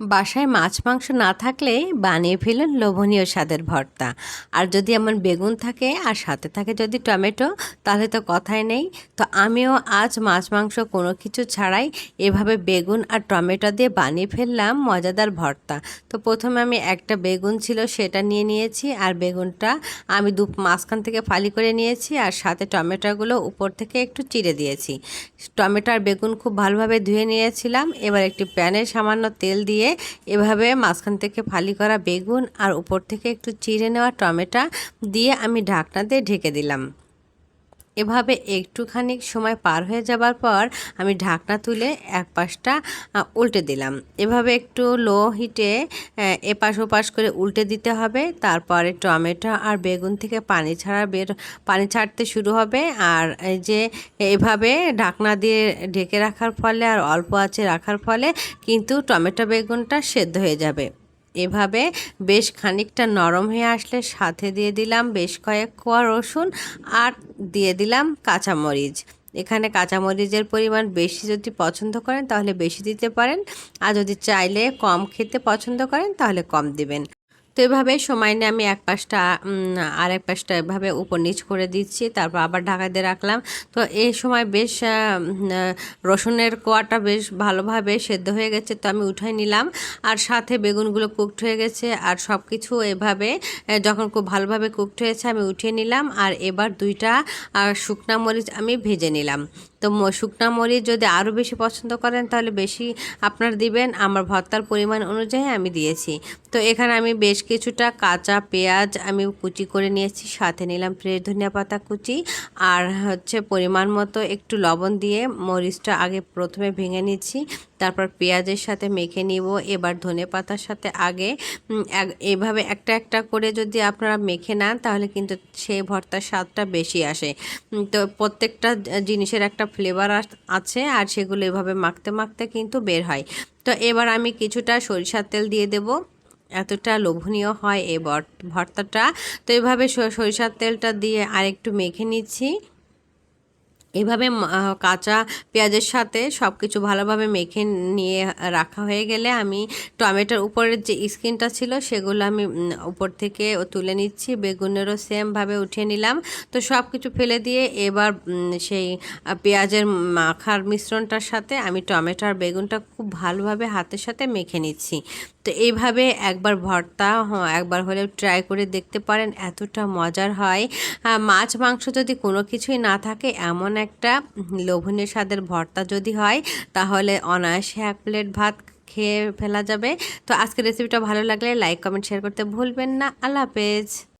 বাসায় মাছ, মাংস না থাকলে বানিয়ে ফেলুন লোভনীয় স্বাদের ভর্তা। আর যদি এমন বেগুন থাকে আর সাথে থাকে যদি টমেটো, তাহলে তো কথাই নেই। তো আমিও আজ মাছ, মাংস কোনো কিছু ছাড়াই এভাবে বেগুন আর টমেটো দিয়ে বানিয়ে ফেললাম মজাদার ভর্তা। তো প্রথমে আমি একটা বেগুন ছিল সেটা নিয়ে নিয়েছি আর বেগুনটা আমি দু মাঝখান থেকে ফালি করে নিয়েছি আর সাথে টমেটোগুলো উপর থেকে একটু চিড়ে দিয়েছি। টমেটো আর বেগুন খুব ভালোভাবে ধুয়ে নিয়েছিলাম। এবার একটি প্যানে সামান্য তেল দিয়ে এভাবে মাঝখান থেকে ফালি করা বেগুন আর উপর থেকে একটু চিড়ে নেওয়া টমেটো দিয়ে আমি ঢাকনা দিয়ে ঢেকে দিলাম। এভাবে একটুখানি সময় পার হয়ে যাবার পর আমি ঢাকনা তুলে এক পাশটা উল্টে দিলাম। এভাবে একটু লো হিটে এপাশ ওপাশ করে উল্টে দিতে হবে। তারপরে টমেটো আর বেগুন থেকে পানি ছাড়া বের, পানি ছাড়তে শুরু হবে। আর এই যে এভাবে ঢাকনা দিয়ে ঢেকে রাখার ফলে আর অল্প আছে রাখার ফলে কিন্তু টমেটো বেগুনটা সেদ্ধ হয়ে যাবে। এভাবে বেশ খানিকটা নরম হয়ে আসলে সাথে দিয়ে দিলাম বেশ কয়েক কোয়া রসুন আর দিয়ে দিলাম কাঁচামরিচ। এখানে কাঁচামরিচের পরিমাণ বেশি যদি পছন্দ করেন তাহলে বেশি দিতে পারেন। আর যদি চাইলে কম খেতে পছন্দ করেন তাহলে কম দিবেন। তো এভাবে সময় নিয়ে আমি এক পাশটা আর এক পাশটা এভাবে উপর নিচ করে দিচ্ছি, তারপর আবার ঢাকা দিয়ে রাখলাম। তো এই সময় বেশ রসুনের কোয়াটা বেশ ভালোভাবে সেদ্ধ হয়ে গেছে, তো আমি উঠাই নিলাম। আর সাথে বেগুনগুলো কুকড হয়ে গেছে, আর সব কিছু এভাবে যখন খুব ভালোভাবে কুকড হয়েছে আমি উঠিয়ে নিলাম। আর এবার দুইটা শুকনা মরিচ আমি ভেজে নিলাম। তো শুকনা মরিচ যদি আরও বেশি পছন্দ করেন, তাহলে বেশি আপনার দিবেন। আমার ভর্তার পরিমাণ অনুযায়ী আমি দিয়েছি। তো এখানে আমি বেশ কিছুটা কাঁচা পেঁয়াজ আমি কুচি করে নিয়েছি, সাথে নিলাম ফ্রেশ ধনিয়া পাতা কুচি, আর হচ্ছে পরিমাণ মতো একটু লবণ দিয়ে মরিচটা আগে প্রথমে ভেঙে নিচ্ছি, তারপর পেঁয়াজের সাথে মেখে নিব। এবার ধনে পাতার সাথে আগে এভাবে একটা একটা করে যদি আপনারা মেখে নেন, তাহলে কিন্তু সেই ভর্তার স্বাদটা বেশি আসে। তো প্রত্যেকটা জিনিসের একটা ফ্লেভার আছে আর সেগুলো এভাবে মাখতে মাখতে কিন্তু বের হয়। তো এবার আমি কিছুটা সরিষার তেল দিয়ে দেব। এতটা লোভনীয় হয় এ ভর- ভর্তাটা। তো এভাবে সরিষার তেলটা দিয়ে আরেকটু মেখে নিচ্ছি। এভাবে কাঁচা পেঁয়াজের সাথে সব কিছু ভালোভাবে মেখে নিয়ে রাখা হয়ে গেলে আমি টমেটোর উপরের যে স্কিনটা ছিল সেগুলো আমি উপর থেকে তুলে নিচ্ছি। বেগুনেরও সেমভাবে উঠিয়ে নিলাম। তো সব কিছু ফেলে দিয়ে এবার সেই পেঁয়াজের মাখার মিশ্রণটার সাথে আমি টমেটো আর বেগুনটা খুব ভালোভাবে হাতের সাথে মেখে নিচ্ছি। তো এইভাবে একবার ভর্তা হ- একবার হলেও ট্রাই করে দেখতে পারেন, এতটা মজার হয়। মাছ, মাংস যদি কোনো কিছুই না থাকে, এমন একটা লোভনীয় স্বাদের ভর্তা যদি হয়, তাহলে অনায়াসে এক প্লেট ভাত খেয়ে ফেলা যাবে। তো আজকের রেসিপিটা ভালো লাগলে লাইক কমেন্ট শেয়ার করতে ভুলবেন না। আল্লাহ হাফেজ।